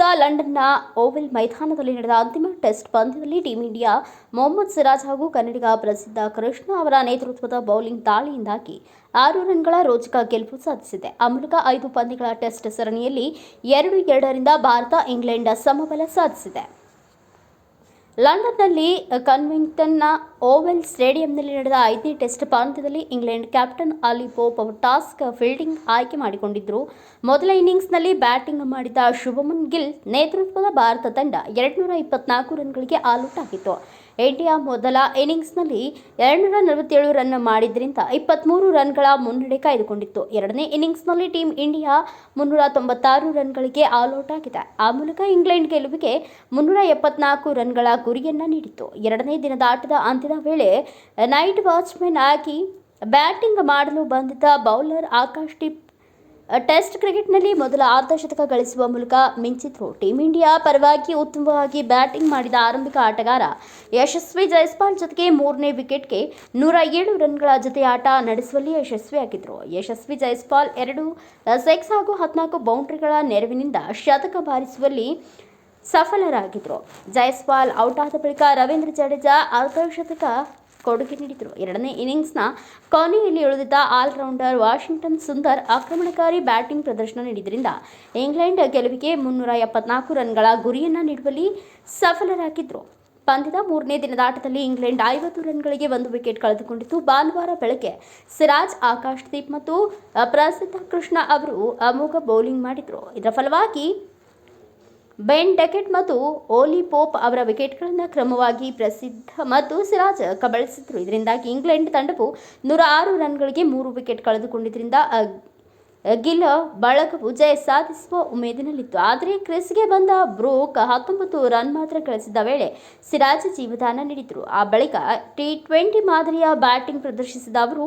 ಲಾಂಡನ್ನ vowel ಮೈದಾನದಲ್ಲಿ ನಡೆದ ಅಂತಿಮ ಟೆಸ್ಟ್ ಪಂದ್ಯದಲ್ಲಿ ಟೀಂ ಇಂಡಿಯಾ ಮೊಹಮ್ಮದ್ ಸಿರಾಜ್ ಹಾಗೂ ಕನ್ನಡಿಗ ಪ್ರಸಿದ್ಧ ಕೃಷ್ಣ ಅವರ ನೇತೃತ್ವದ ಬೌಲಿಂಗ್ ದಾಳಿಯಿಂದಾಗಿ ಆರು ರನ್ಗಳ ರೋಚಕ ಗೆಲುವು ಸಾಧಿಸಿದೆ. ಆ ಮೂಲಕ ಐದು ಪಂದ್ಯಗಳ ಟೆಸ್ಟ್ ಸರಣಿಯಲ್ಲಿ ಎರಡು ಎರಡರಿಂದ ಭಾರತ ಇಂಗ್ಲೆಂಡ್ ಸಮಬಲ ಸಾಧಿಸಿದೆ. ಲಂಡನ್ನಲ್ಲಿ ಕನ್ವಿಂಗ್ಟನ್ನ ಓವೆಲ್ ಸ್ಟೇಡಿಯಂನಲ್ಲಿ ನಡೆದ ಐದನೇ ಟೆಸ್ಟ್ ಪಂದ್ಯದಲ್ಲಿ ಇಂಗ್ಲೆಂಡ್ ಕ್ಯಾಪ್ಟನ್ ಅಲಿ ಪೋಪ್ ಅವರು ಟಾಸ್ಕ್ ಫೀಲ್ಡಿಂಗ್ ಆಯ್ಕೆ ಮಾಡಿಕೊಂಡಿದ್ದರು ಮೊದಲ ಇನ್ನಿಂಗ್ಸ್ನಲ್ಲಿ ಬ್ಯಾಟಿಂಗ್ ಮಾಡಿದ ಶುಭಮನ್ ಗಿಲ್ ನೇತೃತ್ವದ ಭಾರತ ತಂಡ ಎರಡುನೂರ ಇಪ್ಪತ್ನಾಲ್ಕು ರನ್ಗಳಿಗೆ ಆಗಿತ್ತು ಇಂಡಿಯಾ ಮೊದಲ ಇನ್ನಿಂಗ್ಸ್ನಲ್ಲಿ ಎರಡುನೂರ ನಲವತ್ತೇಳು ರನ್ ಮಾಡಿದ್ದರಿಂದ ಇಪ್ಪತ್ತ್ಮೂರು ರನ್ಗಳ ಮುನ್ನಡೆ ಕಾಯ್ದುಕೊಂಡಿತ್ತು. ಎರಡನೇ ಇನ್ನಿಂಗ್ಸ್ನಲ್ಲಿ ಟೀಮ್ ಇಂಡಿಯಾ ಮುನ್ನೂರ ತೊಂಬತ್ತಾರು ರನ್ಗಳಿಗೆ ಆಲ್ಔಟ್ ಆಗಿದೆ ಆ ಮೂಲಕ ಇಂಗ್ಲೆಂಡ್ ಗೆಲುವಿಗೆ ಮುನ್ನೂರ ಎಪ್ಪತ್ನಾಲ್ಕು ರನ್ಗಳ ಗುರಿಯನ್ನು ನೀಡಿತು ಎರಡನೇ ದಿನದ ಆಟದ ಅಂತ್ಯದ ವೇಳೆ, ನೈಟ್ ವಾಚ್ಮೆನ್ ಆಗಿ ಬ್ಯಾಟಿಂಗ್ ಮಾಡಲು ಬಂದಿದ್ದ ಬೌಲರ್ ಆಕಾಶ್ ಟಿಪ್, ಟೆಸ್ಟ್ ಕ್ರಿಕೆಟ್ನಲ್ಲಿ ಮೊದಲ ಅರ್ಧಶತಕ ಗಳಿಸುವ ಮೂಲಕ ಮಿಂಚಿದ್ರು. ಟೀಂ ಇಂಡಿಯಾ ಪರವಾಗಿ ಉತ್ತಮವಾಗಿ ಬ್ಯಾಟಿಂಗ್ ಮಾಡಿದ ಆರಂಭಿಕ ಆಟಗಾರ ಯಶಸ್ವಿ ಜೈಸ್ಪಾಲ್ ಜೊತೆಗೆ ಮೂರನೇ ವಿಕೆಟ್ಗೆ ನೂರ ಏಳು ರನ್ಗಳ ಜೊತೆ ಆಟ ನಡೆಸುವಲ್ಲಿ ಯಶಸ್ವಿಯಾಗಿದ್ದರು ಯಶಸ್ವಿ ಜೈಸ್ಪಾಲ್ ಎರಡು, ಸೆಕ್ಸ್ ಹಾಗೂ ಹದಿನಾಲ್ಕು ಬೌಂಡ್ರಿಗಳ ನೆರವಿನಿಂದ ಶತಕ ಬಾರಿಸುವಲ್ಲಿ ಸಫಲರಾಗಿದ್ದರು ಜೈಸ್ವಾಲ್ ಔಟ್ ಆದ ಬಳಿಕ ರವೀಂದ್ರ ಜಡೇಜಾ ಅರ್ಧಶತಕ ಕೊಡುಗೆ ನೀಡಿದರು. ಎರಡನೇ ಇನ್ನಿಂಗ್ಸ್ನ ಕೊನೆಯಲ್ಲಿ ಉಳಿದಿದ್ದ ಆಲ್ರೌಂಡರ್ ವಾಷಿಂಗ್ಟನ್ ಸುಂದರ್ ಆಕ್ರಮಣಕಾರಿ ಬ್ಯಾಟಿಂಗ್ ಪ್ರದರ್ಶನ ನೀಡಿದ್ರಿಂದ ಇಂಗ್ಲೆಂಡ್ ಗೆಲುವಿಗೆ ಮುನ್ನೂರ ಎಪ್ಪತ್ನಾಲ್ಕು ರನ್ಗಳ ಗುರಿಯನ್ನು ನೀಡುವಲ್ಲಿ ಸಫಲರಾಗಿದ್ದರು ಪಂದ್ಯದ ಮೂರನೇ ದಿನದ ಆಟದಲ್ಲಿ ಇಂಗ್ಲೆಂಡ್ ಐವತ್ತು ರನ್ಗಳಿಗೆ ಒಂದು ವಿಕೆಟ್ ಕಳೆದುಕೊಂಡಿತ್ತು ಭಾನುವಾರ ಬೆಳಗ್ಗೆ ಸಿರಾಜ್ ಆಕಾಶ್ ದೀಪ್ ಮತ್ತು ಪ್ರಸಿದ್ಧ ಕೃಷ್ಣ ಅವರು ಅಮೋಘ ಬೌಲಿಂಗ್ ಮಾಡಿದರು. ಇದರ ಫಲವಾಗಿ ಬೆನ್ ಡಕೆಟ್ ಮತ್ತು ಓಲಿ ಪೋಪ್ ಅವರ ವಿಕೆಟ್ಗಳನ್ನು ಕ್ರಮವಾಗಿ ಪ್ರಸಿದ್ಧ ಮತ್ತು ಸಿರಾಜ್ ಕಬಳಿಸಿದ್ರು. ಇದರಿಂದಾಗಿ ಇಂಗ್ಲೆಂಡ್ ತಂಡವು ನೂರ ಆರು ರನ್ಗಳಿಗೆ ಮೂರು ವಿಕೆಟ್ ಕಳೆದುಕೊಂಡಿದ್ದರಿಂದ ಗಿಲ್ ಬಳಗವು ಜಯ ಸಾಧಿಸುವ ಉಮೇದಿನಲ್ಲಿತ್ತು. ಆದರೆ ಕ್ರಿಸ್ಗೆ ಬಂದ ಬ್ರೂಕ್ ಹತ್ತೊಂಬತ್ತು ರನ್ ಮಾತ್ರ ಗಳಿಸಿದ ವೇಳೆ ಸಿರಾಜ್ ಜೀವದಾನ ನೀಡಿದರು. ಆ ಬಳಿಕ ಟಿ ಟ್ವೆಂಟಿ ಮಾದರಿಯ ಬ್ಯಾಟಿಂಗ್ ಪ್ರದರ್ಶಿಸಿದ ಅವರು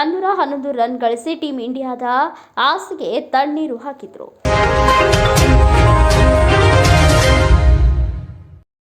ಒಂದೂರ ಹನ್ನೊಂದು ರನ್ ಗಳಿಸಿ ಟೀಂ ಇಂಡಿಯಾದ ಆಸೆಗೆ ತಣ್ಣೀರು ಹಾಕಿದರು.